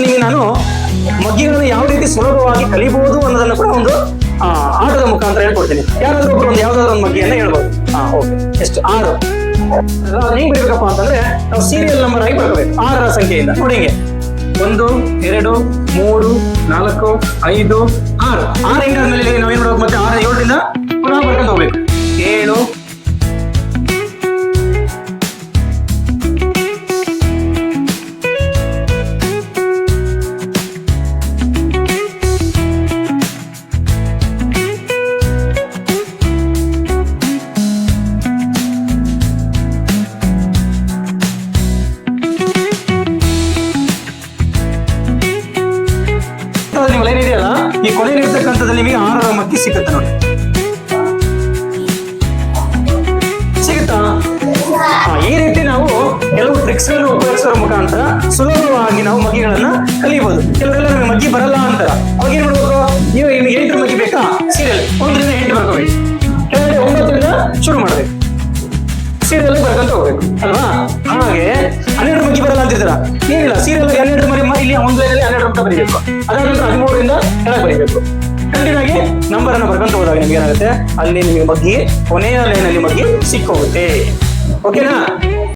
ನಿಮಗೆ ನಾನು ಮಗ್ಗಿಗಳನ್ನು ಯಾವ ರೀತಿ ಸುಲಭವಾಗಿ ಕಲಿಬಹುದು ಅನ್ನೋದನ್ನ ಕೂಡ ಒಂದು ಆಟದ ಮುಖಾಂತರ ಹೇಳ್ಕೊಡ್ತೀನಿ. ಯಾರಾದ್ರೂ ಒಬ್ರು ಒಂದು ಯಾವ್ದಾದ್ರು ಒಂದು ಮಗ್ಗಿಯನ್ನ ಹೇಳ್ಬೋದು. ಹಾ ಓಕೆ. ಎಷ್ಟು? ಆರು. ಹೆಂಗ್ ಬರೀಬೇಕಪ್ಪ ಅಂತಂದ್ರೆ ನಾವು ಸೀರಿಯಲ್ ನಂಬರ್ ಆಗಿ ಬರ್ಕೋಬೇಕು. ಆರರ ಸಂಖ್ಯೆಯಿಂದ ನೋಡಿ ಒಂದು, ಎರಡು, ಮೂರು, ನಾಲ್ಕು, ಐದು, ಆರು. ಆರು ಹೆಂಗಾದ್ಮೇಲೆ ನಾವು ಏನ್ ಮಾಡ್ಬೇಕು ಮತ್ತೆ? ಆರು ಏಳರಿಂದ ಪುನಃ ಬರ್ಕೊಂಡು ಹೋಗ್ಬೇಕು. ಏಳು ಅದು ನೀವು ಲೈನ್ ಇದೆಯಲ್ಲ, ಈ ಕೊನೆಯಲ್ಲಿ ಇರ್ತಕ್ಕಂಥದ್ದು ನಿಮಗೆ ಆರರ ಮಕ್ಕಿ ಸಿಗುತ್ತೆ ನೋಡಿ? ಸಿಗುತ್ತಾ? ಈ ರೀತಿ ನಾವು ಕೆಲವು ಟ್ರಿಕ್ಸ್ಗಳನ್ನು ಉಪಯೋಗಿಸೋದ್ರ ಮುಖಾಂತರ ಸುಲಭವಾಗಿ ನಾವು ಮಗ್ಗಿಗಳನ್ನ ಕಲಿಬಹುದು ಕೆಲವರೆಲ್ಲ ನಮಗೆ ಮಗ್ಗಿ ಬರಲ್ಲ ಅಂತ ಅವಾಗ ಏನ್ ಮಾಡ್ಬೇಕು? ನೀವು ನಿಮ್ಗೆ ಎಂಟು ಮಗ್ಗಿ ಬೇಕಾ? ಸೀರಿಯಲ್ ಒಂದರಿಂದ ಎಂಟು ಬರ್ಕೋಬೇಕು. ಕೆಳಗಡೆ ಒಂಬತ್ತರಿಂದ ಶುರು ಮಾಡ್ಬೇಕು. ಸೀರಿಯಲ್ ಬರ್ಕೊಂತ ಹೋಗ್ಬೇಕು. ಅಲ್ವಾ? ಹಾಗೆ ಹನ್ನೆರಡು ಮಗ್ಗಿ ಬರಲ್ಲ ಅಂತಿರ್ತಾರ? ಬರೀಬೇಕು. ಅದಾದ ನಂತರ ಹದಿಮೂರರಿಂದ ಕೆಳಗೆ ಬರೀಬೇಕು. ಕಂಟಿನ್ಯೂ ಆಗಿ ನಂಬರ್ ಅನ್ನ ಬರ್ಕೊಂತ ಹೋದಾಗ ನಿಮ್ಗೆ ಏನಾಗುತ್ತೆ? ಅಲ್ಲಿ ನಿಮಗೆ ಮಗ್ಗಿ ಕೊನೆಯ ಲೈನಲ್ಲಿ ಮಗ್ಗಿ ಸಿಕ್ಕೋಗುತ್ತೆ. ಓಕೆನಾ